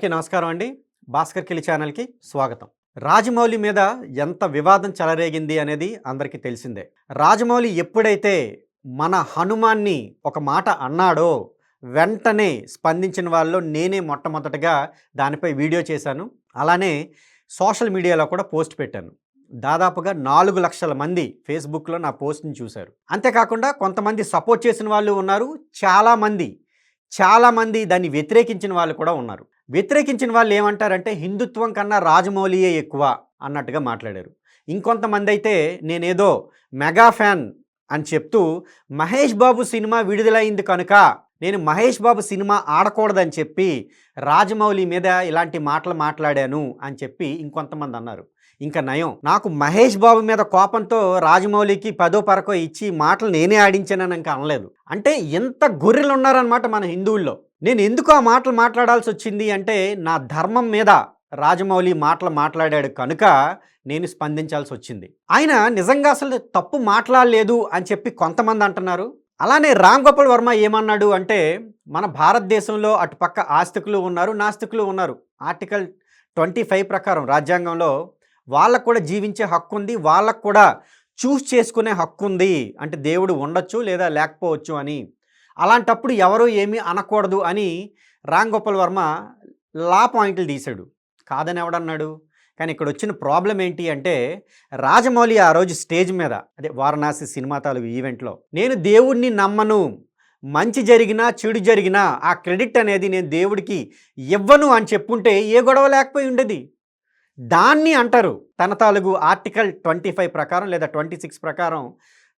అందరికీ నమస్కారం అండి. భాస్కర్ కిలి ఛానల్కి స్వాగతం. రాజమౌళి మీద ఎంత వివాదం చెలరేగింది అనేది అందరికీ తెలిసిందే. రాజమౌళి ఎప్పుడైతే మన హనుమాన్ని ఒక మాట అన్నాడో వెంటనే స్పందించిన వాళ్ళు నేనే మొట్టమొదటగా దానిపై వీడియో చేశాను. అలానే సోషల్ మీడియాలో కూడా పోస్ట్ పెట్టాను. దాదాపుగా నాలుగు లక్షల మంది ఫేస్బుక్లో నా పోస్ట్ని చూశారు. అంతేకాకుండా కొంతమంది సపోర్ట్ చేసిన వాళ్ళు ఉన్నారు. చాలామంది చాలామంది దాన్ని వ్యతిరేకించిన వాళ్ళు కూడా ఉన్నారు. వ్యతిరేకించిన వాళ్ళు ఏమంటారంటే హిందుత్వం కన్నా రాజమౌళియే ఎక్కువ అన్నట్టుగా మాట్లాడారు. ఇంకొంతమంది అయితే నేనేదో మెగా ఫ్యాన్ అని చెప్తూ మహేష్ బాబు సినిమా విడుదలైంది కనుక నేను మహేష్ బాబు సినిమా ఆడకూడదని చెప్పి రాజమౌళి మీద ఇలాంటి మాటలు మాట్లాడాను అని చెప్పి ఇంకొంతమంది అన్నారు. ఇంకా నయం. నాకు మహేష్ బాబు మీద కోపంతో రాజమౌళికి పదో పరకో ఇచ్చి మాటలు నేనే ఆడించానని ఇంకా అనలేదు. అంటే ఎంత గొర్రెలు ఉన్నారనమాట మన హిందువుల్లో. నేను ఎందుకు ఆ మాటలు మాట్లాడాల్సి వచ్చింది అంటే నా ధర్మం మీద రాజమౌళి మాటలు మాట్లాడాడు కనుక నేను స్పందించాల్సి వచ్చింది. ఆయన నిజంగా అసలు తప్పు మాట్లాడలేదు అని చెప్పి కొంతమంది అంటున్నారు. అలానే రామ్ గోపాల్ వర్మ ఏమన్నాడు అంటే మన భారతదేశంలో అటుపక్క ఆస్తికులు ఉన్నారు నాస్తికులు ఉన్నారు. ఆర్టికల్ ట్వంటీ ఫైవ్ ప్రకారం రాజ్యాంగంలో వాళ్ళకు కూడా జీవించే హక్కు ఉంది వాళ్ళకు కూడా చూస్ చేసుకునే హక్కు ఉంది అంటే దేవుడు ఉండొచ్చు లేదా లేకపోవచ్చు అని. అలాంటప్పుడు ఎవరు ఏమీ అనకూడదు అని రామ్ గోపాల్ వర్మ లా పాయింట్లు తీశాడు. కాదని ఎవడన్నాడు? కానీ ఇక్కడ వచ్చిన ప్రాబ్లం ఏంటి అంటే రాజమౌళి ఆ రోజు స్టేజ్ మీద అదే వారణాసి సినిమా తాలూకు ఈవెంట్లో నేను దేవుణ్ణి నమ్మను మంచి జరిగినా చెడు జరిగినా ఆ క్రెడిట్ అనేది నేను దేవుడికి ఇవ్వను అని చెప్పుంటే ఏ గొడవ లేకపోయి ఉండేది? దాన్ని అంటారు. తన తాలూకు ఆర్టికల్ ట్వంటీ ఫైవ్ ప్రకారం లేదా ట్వంటీ సిక్స్ ప్రకారం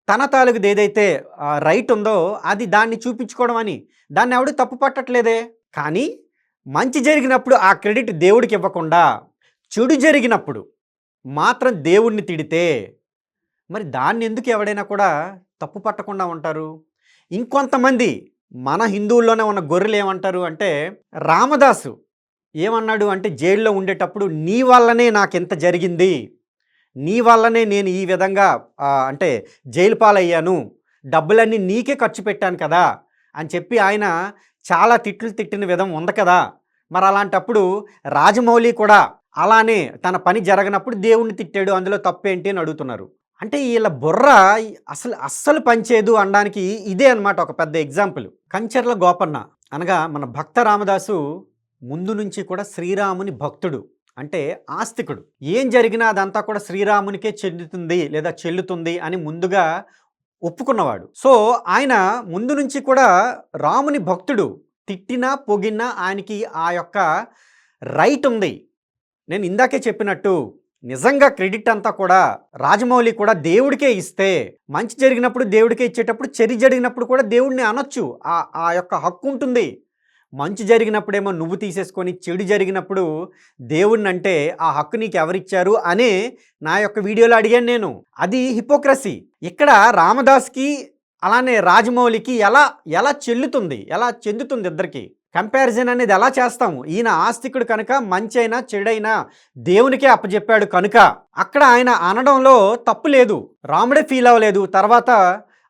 తన తాలూకుది ఏదైతే రైట్ ఉందో అది దాన్ని చూపించుకోవడం అని. దాన్ని ఎవడు తప్పు పట్టట్లేదే. కానీ మంచి జరిగినప్పుడు ఆ క్రెడిట్ దేవుడికి ఇవ్వకుండా చెడు జరిగినప్పుడు మాత్రం దేవుణ్ణి తిడితే మరి దాన్ని ఎందుకు ఎవడైనా కూడా తప్పు పట్టకుండా ఉంటారు? ఇంకొంతమంది మన హిందువుల్లోనే ఉన్న గొర్రెలు ఏమంటారు అంటే రామదాసు ఏమన్నాడు అంటే జైల్లో ఉండేటప్పుడు నీ వల్లనే నాకు ఎంత జరిగింది. నీ వల్లనే నేను ఈ విధంగా అంటే జైలు పాలయ్యాను. డబ్బులన్నీ నీకే ఖర్చు పెట్టాను కదా అని చెప్పి ఆయన చాలా తిట్లు తిట్టిన విధం ఉంది కదా. మరి అలాంటప్పుడు రాజమౌళి కూడా అలానే తన పని జరగనప్పుడు దేవుణ్ణి తిట్టాడు. అందులో తప్పేంటి అని అడుగుతున్నారు. అంటే వీళ్ళ బుర్ర అసలు అస్సలు పనిచేయదు అనడానికి ఇదే అనమాట ఒక పెద్ద ఎగ్జాంపుల్. కంచర్ల గోపన్న అనగా మన భక్త రామదాసు ముందు నుంచి కూడా శ్రీరాముని భక్తుడు అంటే ఆస్తికుడు. ఏం జరిగినా అదంతా కూడా శ్రీరామునికే చెల్లుతుంది లేదా చెల్లుతుంది అని ముందుగా ఒప్పుకున్నవాడు. సో ఆయన ముందు నుంచి కూడా రాముని భక్తుడు. తిట్టినా పొగినా ఆయనకి ఆ యొక్క రైట్ ఉంది. నేను ఇందాకే చెప్పినట్టు నిజంగా క్రెడిట్ అంతా కూడా రాజమౌళి కూడా దేవుడికే ఇస్తే మంచి జరిగినప్పుడు దేవుడికే ఇచ్చేటప్పుడు చెరి జరిగినప్పుడు కూడా దేవుడిని అనొచ్చు. ఆ ఆ యొక్క హక్కు ఉంటుంది. మంచి జరిగినప్పుడేమో నువ్వు తీసేసుకొని చెడు జరిగినప్పుడు దేవుణ్ణి అంటే ఆ హక్కు నీకు ఎవరిచ్చారు అనే నా యొక్క వీడియోలో అడిగాను నేను. అది హిపోక్రసీ. ఇక్కడ రామదాస్కి అలానే రాజమౌళికి ఎలా ఎలా చెల్లుతుంది ఎలా చెందుతుంది ఇద్దరికి? కంపారిజన్ అనేది ఎలా చేస్తాము? ఈయన ఆస్తికుడు కనుక మంచి అయినా చెడైనా దేవునికే అప్పచెప్పాడు కనుక అక్కడ ఆయన అనడంలో తప్పు లేదు. రాముడే ఫీల్ అవ్వలేదు. తర్వాత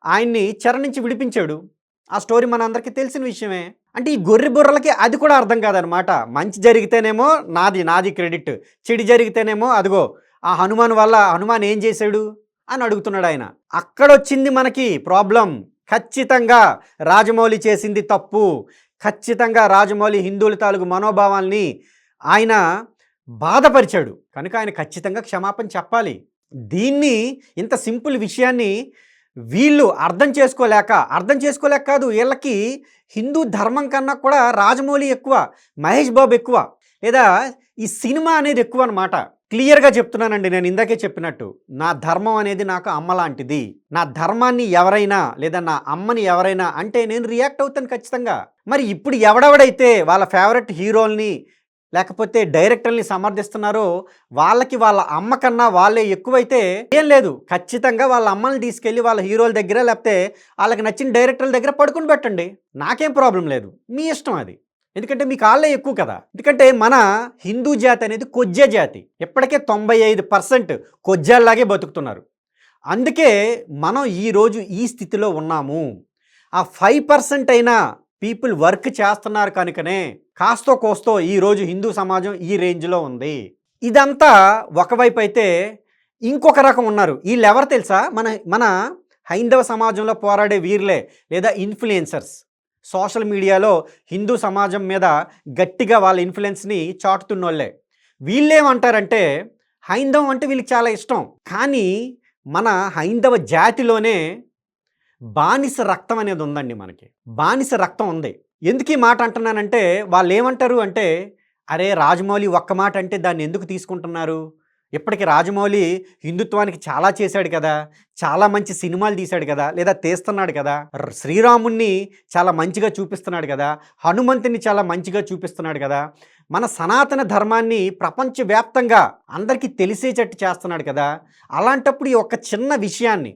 ఆయన్ని చెర నుంచి విడిపించాడు. ఆ స్టోరీ మనందరికీ తెలిసిన విషయమే. అంటే ఈ గొర్రె బుర్రలకి అది కూడా అర్థం కాదనమాట. మంచి జరిగితేనేమో నాది నాది క్రెడిట్. చెడు జరిగితేనేమో అదిగో ఆ హనుమాన్ వల్ల హనుమాన్ ఏం చేశాడు? అని అడుగుతున్నాడు ఆయన. అక్కడొచ్చింది మనకి ప్రాబ్లం. ఖచ్చితంగా రాజమౌళి చేసింది తప్పు. ఖచ్చితంగా రాజమౌళి హిందువుల తాలూకు మనోభావాల్ని ఆయన బాధపరిచాడు. కనుక ఆయన ఖచ్చితంగా క్షమాపణ చెప్పాలి. దీన్ని ఇంత సింపుల్ విషయాన్ని వీళ్ళు అర్థం చేసుకోలేక అర్థం చేసుకోలేక కాదు వీళ్ళకి హిందూ ధర్మం కన్నా కూడా రాజమౌళి ఎక్కువ మహేష్ బాబు ఎక్కువ లేదా ఈ సినిమా అనేది ఎక్కువ అనమాట క్లియర్గా చెప్తున్నానండి నేను ఇందాకే చెప్పినట్టు. నా ధర్మం అనేది నాకు అమ్మ లాంటిది. నా ధర్మాన్ని ఎవరైనా లేదా నా అమ్మని ఎవరైనా అంటే నేను రియాక్ట్ అవుతాను ఖచ్చితంగా. మరి ఇప్పుడు ఎవడెవడైతే వాళ్ళ ఫేవరెట్ హీరోల్ని లేకపోతే డైరెక్టర్ని సమర్థిస్తున్నారో వాళ్ళకి వాళ్ళ అమ్మ కన్నా వాళ్ళే ఎక్కువైతే ఏం లేదు. ఖచ్చితంగా వాళ్ళ అమ్మని తీసుకెళ్ళి వాళ్ళ హీరోల దగ్గర లేకపోతే వాళ్ళకి నచ్చిన డైరెక్టర్ల దగ్గర పడుకుని పెట్టండి. నాకేం ప్రాబ్లం లేదు. మీ ఇష్టం అది. ఎందుకంటే మీకు వాళ్ళే ఎక్కువ కదా. ఎందుకంటే మన హిందూ జాతి అనేది కొజ్జ జాతి. ఇప్పటికే తొంభై ఐదు పర్సెంట్ కొజ్జాల్లాగే బతుకుతున్నారు. అందుకే మనం ఈరోజు ఈ స్థితిలో ఉన్నాము. ఆ ఫైవ్ పర్సెంట్ అయినా పీపుల్ వర్క్ చేస్తున్నారు కనుకనే కాస్తో కోస్తో ఈరోజు హిందూ సమాజం ఈ రేంజ్లో ఉంది. ఇదంతా ఒకవైపు అయితే ఇంకొక రకం ఉన్నారు. వీళ్ళు ఎవరు తెలుసా? మన మన హైందవ సమాజంలో పోరాడే వీరులే లేదా ఇన్ఫ్లుయెన్సర్స్. సోషల్ మీడియాలో హిందూ సమాజం మీద గట్టిగా వాళ్ళ ఇన్ఫ్లుయెన్స్ని చాటుతున్నోళ్ళే. వీళ్ళేమంటారంటే హైందవం అంటే వీళ్ళకి చాలా ఇష్టం. కానీ మన హైందవ జాతిలోనే బానిస రక్తం అనేది ఉందండి మనకి. బానిస రక్తం ఉంది. ఎందుకు ఈ మాట అంటున్నానంటే వాళ్ళు ఏమంటారు అంటే అరే రాజమౌళి ఒక్క మాట అంటే దాన్ని ఎందుకు తీసుకుంటున్నారు? ఇప్పటికి రాజమౌళి హిందుత్వానికి చాలా చేశాడు కదా చాలా మంచి సినిమాలు తీశాడు కదా లేదా తీస్తున్నాడు కదా శ్రీరాముణ్ణి చాలా మంచిగా చూపిస్తున్నాడు కదా హనుమంతుని చాలా మంచిగా చూపిస్తున్నాడు కదా మన సనాతన ధర్మాన్ని ప్రపంచవ్యాప్తంగా అందరికీ తెలిసేటట్టు చేస్తున్నాడు కదా అలాంటప్పుడు ఈ ఒక్క చిన్న విషయాన్ని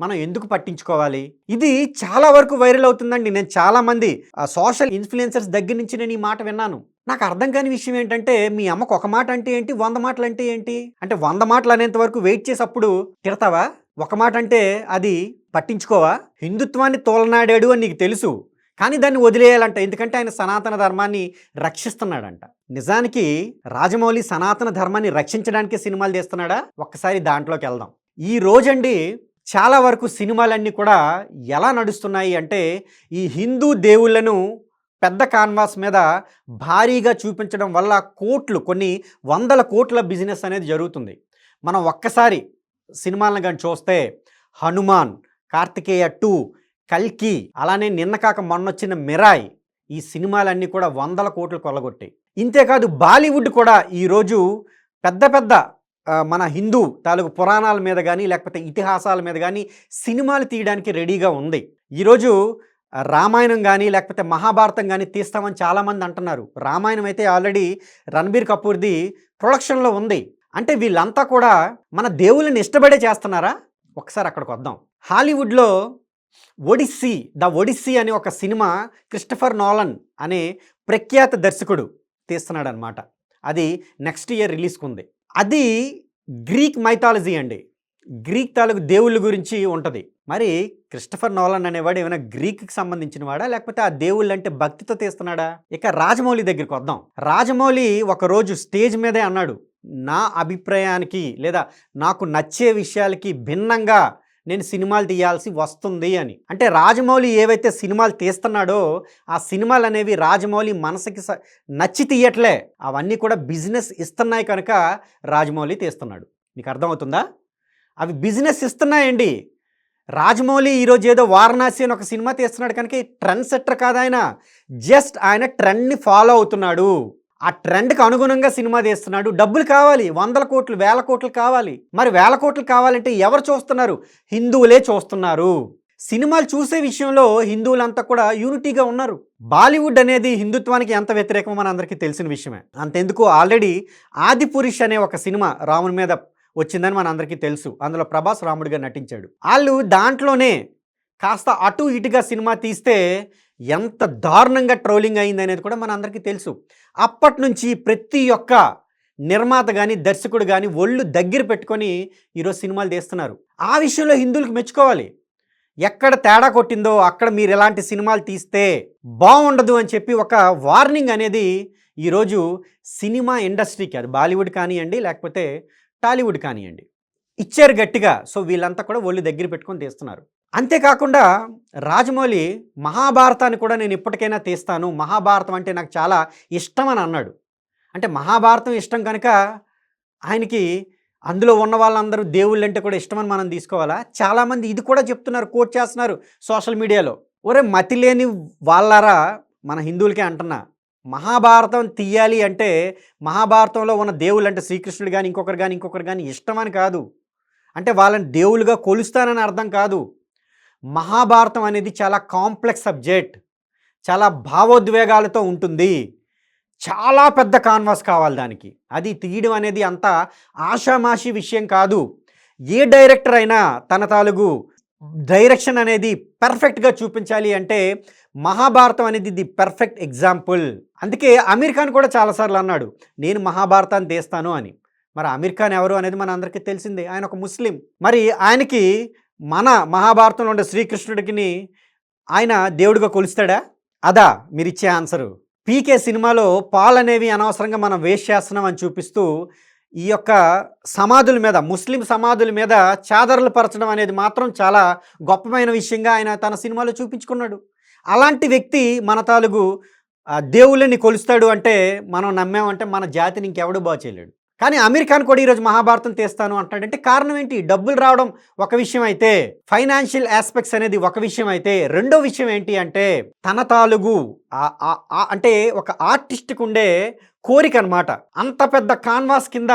మనం ఎందుకు పట్టించుకోవాలి? ఇది చాలా వరకు వైరల్ అవుతుందండి. నేను చాలా మంది సోషల్ ఇన్ఫ్లుయెన్సర్స్ దగ్గర నుంచి నేను ఈ మాట విన్నాను. నాకు అర్థం కాని విషయం ఏంటంటే మీ అమ్మకు ఒక మాట అంటే ఏంటి? వంద మాటలు అంటే ఏంటి? అంటే వంద మాటలు అనేంత వరకు వెయిట్ చేసేటప్పుడు తిడతావా? ఒక మాట అంటే అది పట్టించుకోవా? హిందుత్వాన్ని తోలనాడాడు అని నీకు తెలుసు. కానీ దాన్ని వదిలేయాలంట. ఎందుకంటే ఆయన సనాతన ధర్మాన్ని రక్షిస్తున్నాడంట. నిజానికి రాజమౌళి సనాతన ధర్మాన్ని రక్షించడానికి సినిమాలు తీస్తున్నాడా? ఒక్కసారి దాంట్లోకి వెళ్దాం. ఈ రోజండి చాలా వరకు సినిమాలన్నీ కూడా ఎలా నడుస్తున్నాయి అంటే ఈ హిందూ దేవుళ్ళను పెద్ద కాన్వాస్ మీద భారీగా చూపించడం వల్ల కోట్లు కొన్ని వందల కోట్ల బిజినెస్ అనేది జరుగుతుంది. మనం ఒక్కసారి సినిమాలను కానీ చూస్తే హనుమాన్ కార్తికేయ టూ కల్కి అలానే నిన్న కాక మొన్నొచ్చిన మిరాయ్ ఈ సినిమాలన్నీ కూడా వందల కోట్లు కొల్లగొట్టాయి. ఇంతేకాదు బాలీవుడ్ కూడా ఈరోజు పెద్ద పెద్ద మన హిందూ తాలూకు పురాణాల మీద కానీ లేకపోతే ఇతిహాసాల మీద కానీ సినిమాలు తీయడానికి రెడీగా ఉంది. ఈరోజు రామాయణం కానీ లేకపోతే మహాభారతం కానీ తీస్తామని చాలామంది అంటున్నారు. రామాయణం అయితే ఆల్రెడీ రణబీర్ కపూర్ది ప్రొడక్షన్లో ఉంది. అంటే వీళ్ళంతా కూడా మన దేవుళ్ళని ఇష్టపడే చేస్తున్నారా? ఒకసారి అక్కడికి వద్దాం. హాలీవుడ్లో ఒడిస్సీ ద ఒడిస్సీ అనే ఒక సినిమా క్రిస్టఫర్ నోలన్ అనే ప్రఖ్యాత దర్శకుడు తీస్తున్నాడు అనమాట అది నెక్స్ట్ ఇయర్ రిలీజ్కి ఉంది అది గ్రీక్ మైథాలజీ అండి. గ్రీక్ తాలూకు దేవుళ్ళ గురించి ఉంటుంది. మరి క్రిస్టఫర్ నోలన్ అనేవాడు ఏమైనా గ్రీక్కి సంబంధించిన వాడా లేకపోతే ఆ దేవుళ్ళు అంటే భక్తితో తీస్తున్నాడా? ఇక రాజమౌళి దగ్గరికి వద్దాం. రాజమౌళి ఒకరోజు స్టేజ్ మీదే అన్నాడు. నా అభిప్రాయానికి లేదా నాకు నచ్చే విషయాలకి భిన్నంగా నేను సినిమాలు తీయాల్సి వస్తుంది అని. అంటే రాజమౌళి ఏవైతే సినిమాలు తీస్తున్నాడో ఆ సినిమాలు అనేవి రాజమౌళి మనసుకి స- నచ్చి తీయట్లే. అవన్నీ కూడా బిజినెస్ ఇస్తున్నాయి కనుక రాజమౌళి తీస్తున్నాడు. నీకు అర్థమవుతుందా? అవి బిజినెస్ ఇస్తున్నాయండి. రాజమౌళి ఈరోజు ఏదో వారణాసి అని ఒక సినిమా తీస్తున్నాడు కనుక ట్రెండ్ సెట్టర్ కాదు ఆయన. జస్ట్ ఆయన ట్రెండ్ని ఫాలో అవుతున్నాడు. ఆ ట్రెండ్కి అనుగుణంగా సినిమా తీస్తున్నాడు. డబ్బులు కావాలి. వందల కోట్లు వేల కోట్లు కావాలి. మరి వేల కోట్లు కావాలంటే ఎవరు చూస్తున్నారు? హిందువులే చూస్తున్నారు. సినిమాలు చూసే విషయంలో హిందువులంతా కూడా యూనిటీగా ఉన్నారు. బాలీవుడ్ అనేది హిందుత్వానికి ఎంత వ్యతిరేకమో మన అందరికీ తెలిసిన విషయమే. అంతెందుకు? ఆల్రెడీ ఆదిపురుష్ అనే ఒక సినిమా రాముని మీద వచ్చిందని మన అందరికీ తెలుసు. అందులో ప్రభాస్ రాముడిగా నటించాడు. వాళ్ళు దాంట్లోనే కాస్త అటు ఇటుగా సినిమా తీస్తే ఎంత దారుణంగా ట్రోలింగ్ అయింది అనేది కూడా మన అందరికీ తెలుసు. అప్పటి నుంచి ప్రతి ఒక్క నిర్మాత కానీ దర్శకుడు కానీ ఒళ్ళు దగ్గర పెట్టుకొని ఈరోజు సినిమాలు తీస్తున్నారు. ఆ విషయంలో హిందువులకు మెచ్చుకోవాలి. ఎక్కడ తేడా కొట్టిందో అక్కడ మీరు ఎలాంటి సినిమాలు తీస్తే బాగుండదు అని చెప్పి ఒక వార్నింగ్ అనేది ఈరోజు సినిమా ఇండస్ట్రీకి అది బాలీవుడ్ కానివ్వండి లేకపోతే టాలీవుడ్ కానివ్వండి ఇచ్చారు గట్టిగా. సో వీళ్ళంతా కూడా ఒళ్ళు దగ్గర పెట్టుకొని తీస్తున్నారు. అంతేకాకుండా రాజమౌళి మహాభారతాన్ని కూడా నేను ఇప్పటికైనా తీస్తాను. మహాభారతం అంటే నాకు చాలా ఇష్టం అని అన్నాడు. అంటే మహాభారతం ఇష్టం కనుక ఆయనకి అందులో ఉన్న వాళ్ళందరూ దేవుళ్ళు అంటే కూడా ఇష్టమని మనం తీసుకోవాలా? చాలామంది ఇది కూడా చెప్తున్నారు కోట్ చేస్తున్నారు సోషల్ మీడియాలో. ఒరే మతి లేని వాళ్ళారా మన హిందువులకే అంటున్నా. మహాభారతం తీయాలి అంటే మహాభారతంలో ఉన్న దేవుళ్ళు అంటే శ్రీకృష్ణుడు కానీ ఇంకొకరు కానీ ఇంకొకరు కానీ ఇష్టమని కాదు. అంటే వాళ్ళని దేవుళ్ళుగా కొలుస్తానని అర్థం కాదు. మహాభారతం అనేది చాలా కాంప్లెక్స్ సబ్జెక్ట్. చాలా భావోద్వేగాలతో ఉంటుంది. చాలా పెద్ద కాన్వాస్ కావాలి దానికి. అది తీయడం అనేది అంత ఆషామాషి విషయం కాదు. ఏ డైరెక్టర్ అయినా తన తాలూగు డైరెక్షన్ అనేది పర్ఫెక్ట్గా చూపించాలి అంటే మహాభారతం అనేది ది పర్ఫెక్ట్ ఎగ్జాంపుల్. అందుకే అమీర్ ఖాన్ కూడా చాలాసార్లు అన్నాడు నేను మహాభారతాన్ని తీస్తాను అని. మరి అమీర్ ఖాన్ ఎవరు అనేది మన అందరికీ తెలిసిందే. ఆయన ఒక ముస్లిం. మరి ఆయనకి మన మహాభారతంలో ఉండే శ్రీకృష్ణుడికి ఆయన దేవుడిగా కొలుస్తాడా? అదా మీరిచ్చే ఆన్సరు. పీకే సినిమాలో పాల్ అనేవి అనవసరంగా మనం వేస్ట్ చేస్తున్నాం అని చూపిస్తూ ఈ యొక్క సమాధుల మీద ముస్లిం సమాధుల మీద చాదరలు పరచడం అనేది మాత్రం చాలా గొప్పమైన విషయంగా ఆయన తన సినిమాలో చూపించుకున్నాడు. అలాంటి వ్యక్తి మన తాలుగు దేవుళ్ళని కొలుస్తాడు అంటే మనం నమ్మామంటే మన జాతిని ఇంకెవడు బాగా చేయలేడు. కానీ అమీర్ ఖాన్ కూడా ఈరోజు మహాభారతం తీస్తాను అంటాడంటే కారణం ఏంటి? డబ్బులు రావడం ఒక విషయం అయితే ఫైనాన్షియల్ ఆస్పెక్ట్స్ అనేది ఒక విషయం అయితే రెండో విషయం ఏంటి అంటే తన తాలుగు అంటే ఒక ఆర్టిస్ట్కి ఉండే కోరిక అనమాట అంత పెద్ద కాన్వాస్ కింద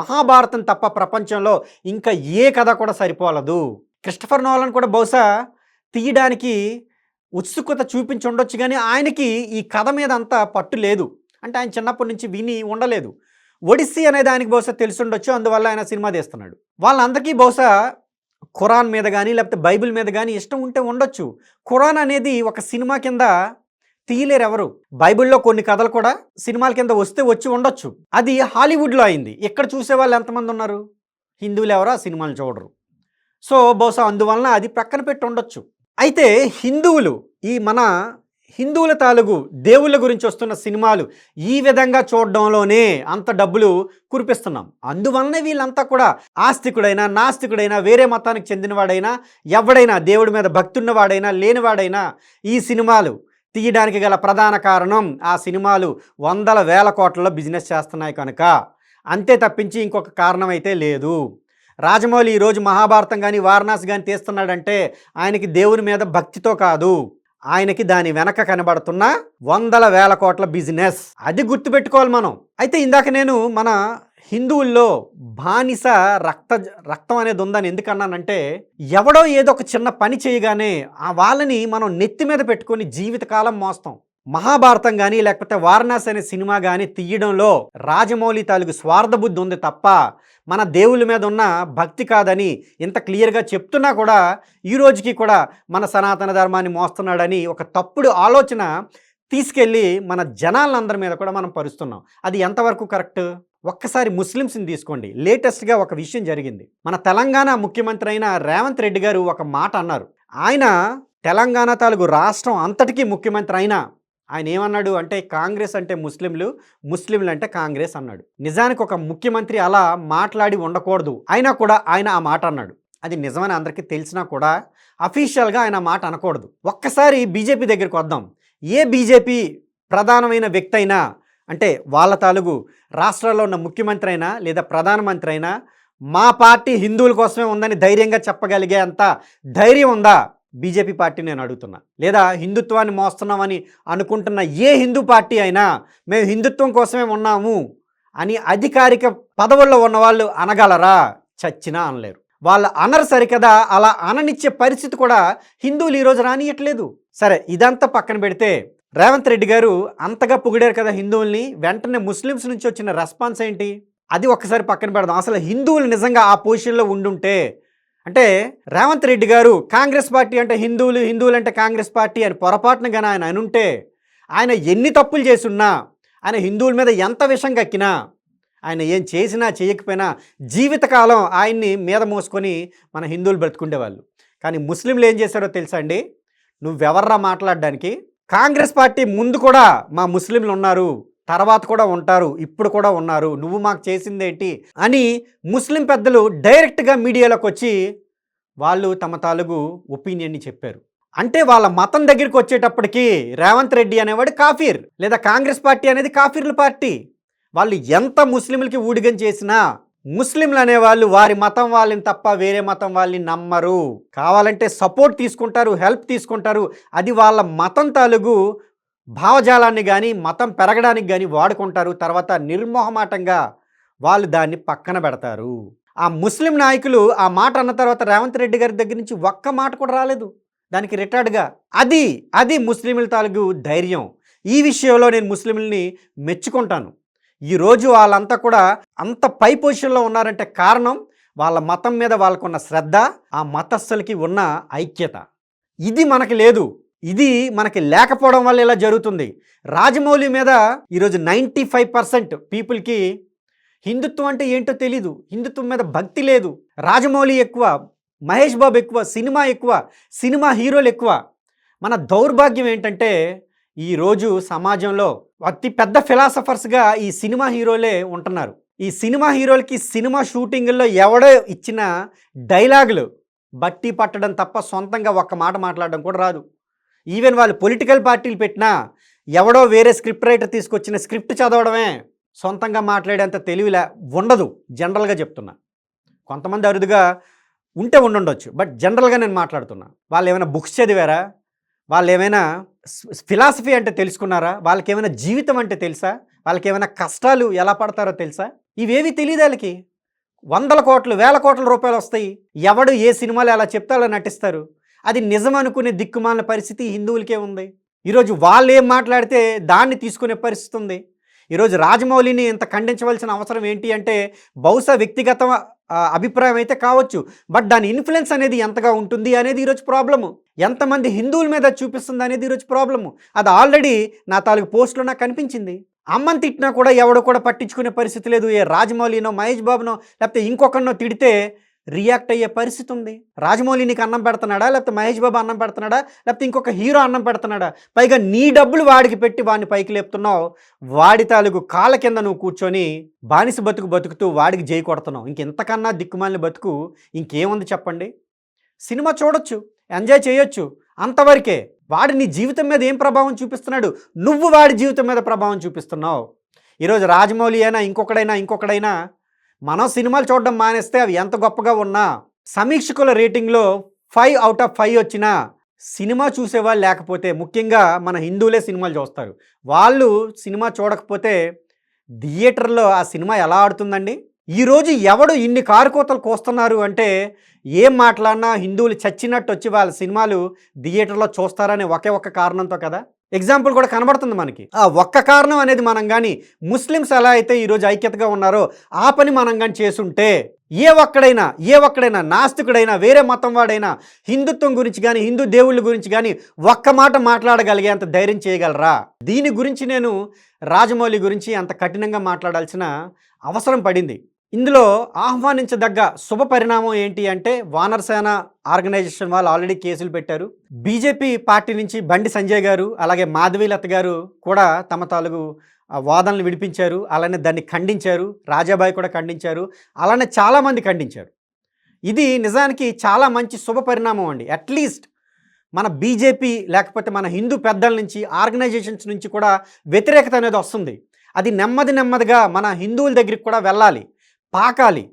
మహాభారతం తప్ప ప్రపంచంలో ఇంకా ఏ కథ కూడా సరిపోలదు. క్రిస్టఫర్ నోలన్ కూడా బహుశా తీయడానికి ఉత్సుకత చూపించి ఉండొచ్చు కానీ ఆయనకి ఈ కథ మీద అంత పట్టు లేదు. అంటే ఆయన చిన్నప్పటి నుంచి విని ఉండలేదు. ఒడిస్సీ అనే దానికి బహుశా తెలిసి ఉండొచ్చు అందువల్ల ఆయన సినిమా తీస్తున్నాడు. వాళ్ళందరికీ బహుశా ఖురాన్ మీద కానీ లేకపోతే బైబిల్ మీద కానీ ఇష్టం ఉంటే ఉండొచ్చు. ఖురాన్ అనేది ఒక సినిమా కింద తీయలేరు ఎవరు. బైబిల్లో కొన్ని కథలు కూడా సినిమాల కింద వస్తే వచ్చి ఉండొచ్చు. అది హాలీవుడ్లో అయింది. ఇక్కడ చూసే వాళ్ళు ఎంతమంది ఉన్నారు? హిందువులు ఎవరు? ఆ సినిమాలు చూడరు. సో బహుశా అందువలన అది ప్రక్కన పెట్టి ఉండొచ్చు. అయితే హిందువులు ఈ మన హిందువుల తాలూకు దేవుళ్ళ గురించి వస్తున్న సినిమాలు ఈ విధంగా చూడడంలోనే అంత డబ్బులు కురిపిస్తున్నాం. అందువల్లనే వీళ్ళంతా కూడా ఆస్తికుడైనా నాస్తికుడైనా వేరే మతానికి చెందినవాడైనా ఎవడైనా దేవుడి మీద భక్తున్నవాడైనా లేనివాడైనా ఈ సినిమాలు తీయడానికి గల ప్రధాన కారణం ఆ సినిమాలు వందల వేల కోట్లలో బిజినెస్ చేస్తున్నాయి కనుక. అంతే తప్పించి ఇంకొక కారణం అయితే లేదు. రాజమౌళి ఈరోజు మహాభారతం కానీ వారణాసి కానీ తీస్తున్నాడంటే ఆయనకి దేవుని మీద భక్తితో కాదు. ఆయనకి దాని వెనక కనబడుతున్న వందల వేల కోట్ల బిజినెస్. అది గుర్తుపెట్టుకోవాలి మనం. అయితే ఇందాక నేను మన హిందువుల్లో బానిస రక్త రక్తం అనేది ఉందని ఎందుకన్నానంటే ఎవడో ఏదో ఒక చిన్న పని చేయగానే ఆ వాళ్ళని మనం నెత్తి మీద పెట్టుకొని జీవితకాలం మోస్తాం. మహాభారతం కానీ లేకపోతే వారణాసి అనే సినిమా కానీ తీయడంలో రాజమౌళి తాలూకు స్వార్థ బుద్ధి ఉంది తప్ప మన దేవుళ్ళ మీద ఉన్న భక్తి కాదని ఇంత క్లియర్గా చెప్తున్నా కూడా ఈ రోజుకి కూడా మన సనాతన ధర్మాన్ని మోస్తున్నాడని ఒక తప్పుడు ఆలోచన తీసుకెళ్ళి మన జనాలందరి మీద కూడా మనం పరుస్తున్నాం. అది ఎంతవరకు కరెక్ట్? ఒక్కసారి ముస్లిమ్స్ని తీసుకోండి. లేటెస్ట్గా ఒక విషయం జరిగింది. మన తెలంగాణ ముఖ్యమంత్రి అయిన రేవంత్ రెడ్డి గారు ఒక మాట అన్నారు. ఆయన తెలంగాణ తాలూకు రాష్ట్రం అంతటికీ ముఖ్యమంత్రి అయినా ఆయన ఏమన్నాడు అంటే కాంగ్రెస్ అంటే ముస్లింలు ముస్లింలు అంటే కాంగ్రెస్ అన్నాడు. నిజానికి ఒక ముఖ్యమంత్రి అలా మాట్లాడి ఉండకూడదు. అయినా కూడా ఆయన ఆ మాట అన్నాడు. అది నిజమని అందరికీ తెలిసినా కూడా అఫీషియల్గా ఆయన మాట అనకూడదు. ఒక్కసారి బీజేపీ దగ్గరికి వద్దాం. ఏ బీజేపీ ప్రధానమైన వ్యక్తి అయినా అంటే వాళ్ళ తాలూకు రాష్ట్రాల్లో ఉన్న ముఖ్యమంత్రి అయినా లేదా ప్రధానమంత్రి అయినా మా పార్టీ హిందువుల కోసమే ఉందని ధైర్యంగా చెప్పగలిగే అంత ధైర్యం ఉందా? బీజేపీ పార్టీ నేను అడుగుతున్నా. లేదా హిందుత్వాన్ని మోస్తున్నామని అనుకుంటున్న ఏ హిందూ పార్టీ అయినా మేము హిందుత్వం కోసమే ఉన్నాము అని అధికారిక పదవుల్లో ఉన్న వాళ్ళు అనగలరా? చచ్చినా అనలేరు. వాళ్ళు అనరు సరికదా? అలా అననిచ్చే పరిస్థితి కూడా హిందువులు ఈరోజు రానియట్లేదు. సరే ఇదంతా పక్కన పెడితే రేవంత్ రెడ్డి గారు అంతగా పొగిడారు కదా హిందువుల్ని. వెంటనే ముస్లిమ్స్ నుంచి వచ్చిన రెస్పాన్స్ ఏంటి? అది ఒక్కసారి పక్కన పెడదాం. అసలు హిందువులు నిజంగా ఆ పొజిషన్లో ఉండుంటే అంటే రేవంత్ రెడ్డి గారు కాంగ్రెస్ పార్టీ అంటే హిందువులు హిందువులు అంటే కాంగ్రెస్ పార్టీ అని పొరపాటున కానీ ఆయన అనుంటే ఆయన ఎన్ని తప్పులు చేసున్నా ఆయన హిందువుల మీద ఎంత విషం కక్కినా ఆయన ఏం చేసినా చేయకపోయినా జీవితకాలం ఆయన్ని మీద మోసుకొని మన హిందువులు బ్రతుకుండేవాళ్ళు. కానీ ముస్లింలు ఏం చేశారో తెలుసా అండి? నువ్వెవర్రా మాట్లాడడానికి? కాంగ్రెస్ పార్టీ ముందు కూడా మా ముస్లింలు ఉన్నారు. తర్వాత కూడా ఉంటారు ఇప్పుడు కూడా ఉన్నారు నువ్వు మాకు చేసిందేంటి అని ముస్లిం పెద్దలు డైరెక్ట్గా మీడియాలోకి వచ్చి వాళ్ళు తమ తాలూకు ఒపీనియన్ని చెప్పారు. అంటే వాళ్ళ మతం దగ్గరికి వచ్చేటప్పటికి రేవంత్ రెడ్డి అనేవాడు కాఫీర్ లేదా కాంగ్రెస్ పార్టీ అనేది కాఫీర్ల పార్టీ. వాళ్ళు ఎంత ముస్లింలకి ఊడిగం చేసినా ముస్లింలు అనేవాళ్ళు వారి మతం వాళ్ళని తప్ప వేరే మతం వాళ్ళని నమ్మరు. కావాలంటే సపోర్ట్ తీసుకుంటారు హెల్ప్ తీసుకుంటారు. అది వాళ్ళ మతం తాలూకు భావజాలాన్ని కానీ మతం పెరగడానికి కానీ వాడుకుంటారు. తర్వాత నిర్మోహమాటంగా వాళ్ళు దాన్ని పక్కన పెడతారు. ఆ ముస్లిం నాయకులు ఆ మాట అన్న తర్వాత రేవంత్ రెడ్డి గారి దగ్గర నుంచి ఒక్క మాట కూడా రాలేదు. దానికి రిటార్డ్గా అది అది ముస్లింల తాలూకు ధైర్యం. ఈ విషయంలో నేను ముస్లింలని మెచ్చుకుంటాను. ఈరోజు వాళ్ళంతా కూడా అంత పై పొజిషన్లో ఉన్నారంటే కారణం వాళ్ళ మతం మీద వాళ్ళకున్న శ్రద్ధ ఆ మతస్థులకి ఉన్న ఐక్యత. ఇది మనకి లేదు. ఇది మనకి లేకపోవడం వల్ల ఇలా జరుగుతుంది. రాజమౌళి మీద ఈరోజు నైంటీ ఫైవ్ పర్సెంట్ పీపుల్కి హిందుత్వం అంటే ఏంటో తెలీదు. హిందుత్వం మీద భక్తి లేదు. రాజమౌళి ఎక్కువ మహేష్ బాబు ఎక్కువ సినిమా ఎక్కువ సినిమా హీరోలు ఎక్కువ. మన దౌర్భాగ్యం ఏంటంటే ఈరోజు సమాజంలో అతి పెద్ద ఫిలాసఫర్స్గా ఈ సినిమా హీరోలే ఉంటున్నారు. ఈ సినిమా హీరోలకి సినిమా షూటింగుల్లో ఎవడో ఇచ్చిన డైలాగులు బట్టి పట్టడం తప్ప సొంతంగా ఒక్క మాట మాట్లాడడం కూడా రాదు. ఈవెన్ వాళ్ళు పొలిటికల్ పార్టీలు పెట్టినా ఎవడో వేరే స్క్రిప్ట్ రైటర్ తీసుకొచ్చిన స్క్రిప్ట్ చదవడమే సొంతంగా మాట్లాడేంత తెలివిలా ఉండదు జనరల్గా చెప్తున్నా. కొంతమంది అరుదుగా ఉంటే ఉండుండొచ్చు బట్ జనరల్గా నేను మాట్లాడుతున్నా. వాళ్ళు ఏమైనా బుక్స్ చదివారా? వాళ్ళు ఏమైనా ఫిలాసఫీ అంటే తెలుసుకున్నారా? వాళ్ళకి ఏమైనా జీవితం అంటే తెలుసా? వాళ్ళకి ఏమైనా కష్టాలు ఎలా పడతారో తెలుసా? ఇవేవి తెలియదు వాళ్ళకి? వందల కోట్లు వేల కోట్ల రూపాయలు వస్తాయి. ఎవడు ఏ సినిమాలు ఎలా చెప్తే అలా నటిస్తారు? అది నిజం అనుకునే దిక్కుమాలిన పరిస్థితి హిందువులకే ఉంది. ఈరోజు వాళ్ళు ఏం మాట్లాడితే దాన్ని తీసుకునే పరిస్థితి ఉంది. ఈరోజు రాజమౌళిని ఇంత ఖండించవలసిన అవసరం ఏంటి అంటే బహుశా వ్యక్తిగత అభిప్రాయం అయితే కావచ్చు. బట్ దాని ఇన్ఫ్లుయెన్స్ అనేది ఎంతగా ఉంటుంది అనేది ఈరోజు ప్రాబ్లము. ఎంతమంది హిందువుల మీద చూపిస్తుంది అనేది ఈరోజు ప్రాబ్లము. అది ఆల్రెడీ నా తాలూకు పోస్ట్లో నాకు కనిపించింది. అమ్మని తిట్టినా కూడా ఎవడో కూడా పట్టించుకునే పరిస్థితి లేదు. ఏ రాజమౌళినో మహేష్ బాబునో లేకపోతే ఇంకొకరినో తిడితే రియాక్ట్ అయ్యే పరిస్థితి ఉంది. రాజమౌళి నీకు అన్నం పెడుతున్నాడా? లేకపోతే మహేష్ బాబు అన్నం పెడుతున్నాడా? లేకపోతే ఇంకొక హీరో అన్నం పెడుతున్నాడా? పైగా నీ డబ్బులు వాడికి పెట్టి వాడిని పైకి లేపుతున్నావు. వాడి తాలూకు కాళ్ళ కింద నువ్వు కూర్చొని బానిస బతుకు బతుకుతూ వాడికి జై కొడుతున్నావు. ఇంకెంతకన్నా దిక్కుమాలిన బతుకు ఇంకేముంది చెప్పండి? సినిమా చూడొచ్చు. ఎంజాయ్ చేయొచ్చు. అంతవరకే వాడి నీ జీవితం మీద ఏం ప్రభావం చూపిస్తున్నాడు? నువ్వు వాడి జీవితం మీద ప్రభావం చూపిస్తున్నావు. ఈరోజు రాజమౌళి అయినా ఇంకొకడైనా ఇంకొకడైనా మనం సినిమాలు చూడడం మానేస్తే అవి ఎంత గొప్పగా ఉన్నా సమీక్షకుల రేటింగ్లో ఫైవ్ అవుట్ ఆఫ్ ఫైవ్ వచ్చినా సినిమా చూసేవాళ్ళు లేకపోతే ముఖ్యంగా మన హిందువులే సినిమాలు చూస్తారు. వాళ్ళు సినిమా చూడకపోతే థియేటర్లో ఆ సినిమా ఎలా ఆడుతుందండి? ఈరోజు ఎవడు ఇన్ని కారుకోతలు కోస్తున్నారు అంటే ఏం మాట్లాడినా హిందువులు చచ్చినట్టు వచ్చి వాళ్ళ సినిమాలు థియేటర్లో చూస్తారనే ఒకే ఒక్క కారణంతో కదా? ఎగ్జాంపుల్ కూడా కనబడుతుంది మనకి. ఆ ఒక్క కారణం అనేది మనం కానీ ముస్లిమ్స్ ఎలా అయితే ఈరోజు ఐక్యతగా ఉన్నారో ఆ పని మనం కానీ చేసుంటే ఏ ఒక్కడైనా ఏ ఒక్కడైనా నాస్తికుడైనా వేరే మతం వాడైనా హిందుత్వం గురించి కానీ హిందూ దేవుళ్ళ గురించి కానీ ఒక్క మాట మాట్లాడగలిగే అంత ధైర్యం చేయగలరా? దీని గురించి నేను రాజమౌళి గురించి అంత కఠినంగా మాట్లాడాల్సిన అవసరం పడింది. ఇందులో ఆహ్వానించదగ్గ శుభ పరిణామం ఏంటి అంటే వానర్సేన ఆర్గనైజేషన్ వాళ్ళు ఆల్రెడీ కేసులు పెట్టారు. బీజేపీ పార్టీ నుంచి బండి సంజయ్ గారు అలాగే మాధవీలత గారు కూడా తమ తాలూకు వాదనలు విడిపించారు అలానే దాన్ని ఖండించారు. రాజాబాయి కూడా ఖండించారు. అలానే చాలామంది ఖండించారు. ఇది నిజానికి చాలా మంచి శుభ పరిణామం అండి. అట్లీస్ట్ మన బీజేపీ లేకపోతే మన హిందూ పెద్దల నుంచి ఆర్గనైజేషన్స్ నుంచి కూడా వ్యతిరేకత అనేది వస్తుంది. అది నెమ్మది నెమ్మదిగా మన హిందువుల దగ్గరికి కూడా వెళ్ళాలి. పాకాలి.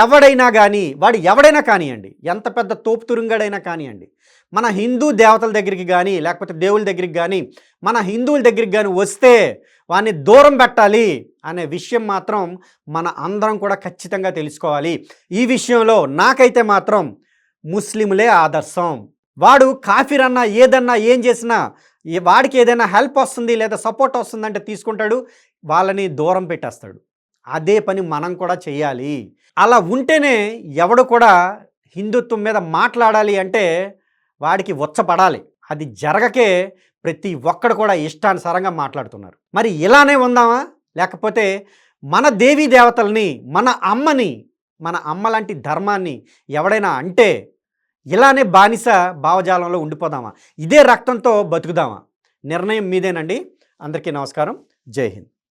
ఎవడైనా కానీ వాడు ఎవడైనా కానివ్వండి ఎంత పెద్ద తోపు తురుంగడైనా కానివ్వండి మన హిందూ దేవతల దగ్గరికి కానీ లేకపోతే దేవుళ్ళ దగ్గరికి కానీ మన హిందువుల దగ్గరికి కానీ వస్తే వాడిని దూరం పెట్టాలి అనే విషయం మాత్రం మన అందరం కూడా ఖచ్చితంగా తెలుసుకోవాలి. ఈ విషయంలో నాకైతే మాత్రం ముస్లింలే ఆదర్శం. వాడు కాఫీర్ అన్నా ఏదన్నా ఏం చేసినా వాడికి ఏదైనా హెల్ప్ వస్తుంది లేదా సపోర్ట్ వస్తుందంటే తీసుకుంటాడు వాళ్ళని దూరం పెట్టేస్తాడు. అదే పని మనం కూడా చేయాలి అలా ఉంటేనే ఎవడు కూడా హిందుత్వం మీద మాట్లాడాలి అంటే వాడికి వచ్చపడాలి అది జరగకే ప్రతి ఒక్కడు కూడా ఇష్టానుసారంగా మాట్లాడుతున్నారు. మరి ఇలానే ఉందామా? లేకపోతే మన దేవీ దేవతల్ని మన అమ్మని మన అమ్మ లాంటి ధర్మాన్ని ఎవడైనా అంటే ఇలానే బానిస భావజాలంలో ఉండిపోదామా? ఇదే రక్తంతో బతుకుదామా? నిర్ణయం మీదేనండి. అందరికీ నమస్కారం. జై హింద్.